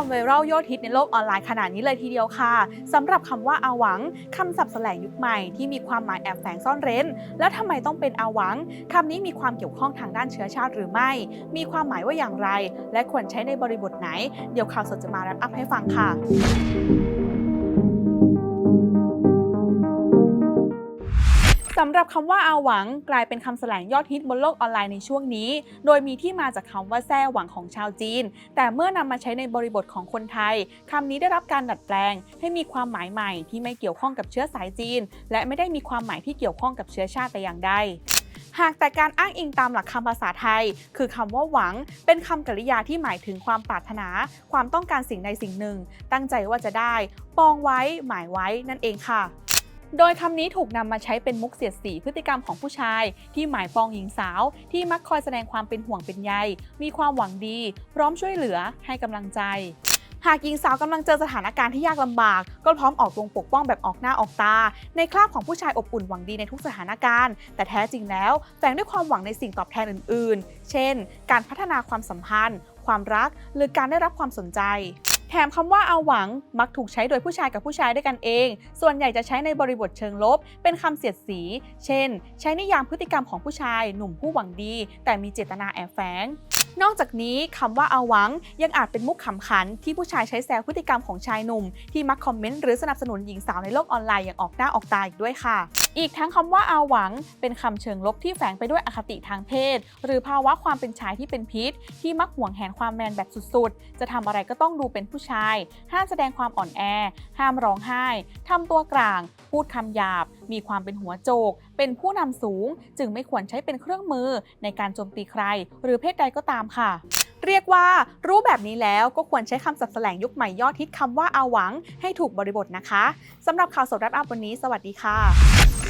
ความไวรัลยอดฮิตในโลกออนไลน์ขนาดนี้เลยทีเดียวค่ะสำหรับคำว่าอาหวังคำศัพท์แสลงยุคใหม่ที่มีความหมายแอบแฝงซ่อนเร้น แล้วทำไมต้องเป็นอาหวังคำนี้มีความเกี่ยวข้องทางด้านเชื้อชาติหรือไม่ มีความหมายว่าอย่างไร และควรใช้ในบริบทไหน เดี๋ยวข่าวสดจะมาแรปอัพให้ฟังค่ะ สำหรับคำว่าอาหวังกลายเป็นคำแสลงยอดฮิตบนโลกออนไลน์ในช่วงนี้ โดยมีที่มาจากคำว่าแซ่หวังของชาวจีน แต่เมื่อนำมาใช้ในบริบทของคนไทยคำนี้ได้รับการดัดแปลง ให้มีความหมายใหม่ที่ไม่เกี่ยวข้องกับเชื้อสายจีน และไม่ได้มีความหมายที่เกี่ยวข้องกับเชื้อชาติแต่อย่างใดหากแต่การอ้างอิงตามหลักคำภาษาไทย คือคำว่าหวัง เป็นคำกริยาที่หมายถึงความปรารถนา ความต้องการสิ่งใดสิ่งหนึ่ง ตั้งใจว่าจะได้ ปองไว้ หมายไว้นั่นเองค่ะ โดยคำนี้ถูกนำมาใช้เป็นมุกเสียดสีพฤติกรรมของผู้ชาย ที่หมายปองหญิงสาว ที่มักคอยแสดงความเป็นห่วงเป็นใย มีความหวังดี พร้อมช่วยเหลือให้กำลังใจ หากหญิงสาวกำลังเจอสถานการณ์ที่ยากลำบาก ก็พร้อมออกวงปกป้องแบบออกหน้าออกตา ในคราบของผู้ชายอบอุ่นหวังดีในทุกสถานการณ์ แต่แท้จริงแล้วแฝงด้วยความหวังในสิ่งตอบแทนอื่น ๆ เช่น การพัฒนาความสัมพันธ์ ความรัก หรือการได้รับความสนใจ แถมคำว่าเอาหวังมักถูกใช้โดยผู้ชายกับผู้ชายด้วยกันเอง ส่วนใหญ่จะใช้ในบริบทเชิงลบ เป็นคำเสียดสี เช่น ใช้นิยามพฤติกรรมของผู้ชาย หนุ่มผู้หวังดี แต่มีเจตนาแอบแฝง นอกจากนี้คำว่าอาวังยังอาจเป็นมุกขำขันที่ผู้ชายใช้แซวพฤติกรรมของชายหนุ่ม ที่มักคอมเมนต์หรือสนับสนุนหญิงสาวในโลกออนไลน์อย่างออกหน้าออกตาอีกด้วยค่ะ อีกทั้งคำว่าอาหวัง เป็นคำเชิงลบที่แฝงไปด้วยอคติทางเพศ หรือภาวะความเป็นชายที่เป็นพิษ ที่มักห่วงแหนความแมนแบบสุดๆ จะทำอะไรก็ต้องดูเป็นผู้ชาย ห้ามแสดงความอ่อนแอ ห้ามร้องไห้ทำตัวกลาง พูดคำหยาบ มีความเป็นหัวโจก เป็นผู้นำสูง จึงไม่ควรใช้เป็นเครื่องมือในการโจมตีใคร หรือเพศใดก็ตามค่ะ เรียกว่ารู้แบบนี้แล้วก็ควรใช้คำศัพท์แสลงยุคใหม่ยอดฮิตคำว่าอาหวัง ให้ถูกบริบทนะคะสำหรับข่าวสดรับอัพวันนี้ สวัสดีค่ะ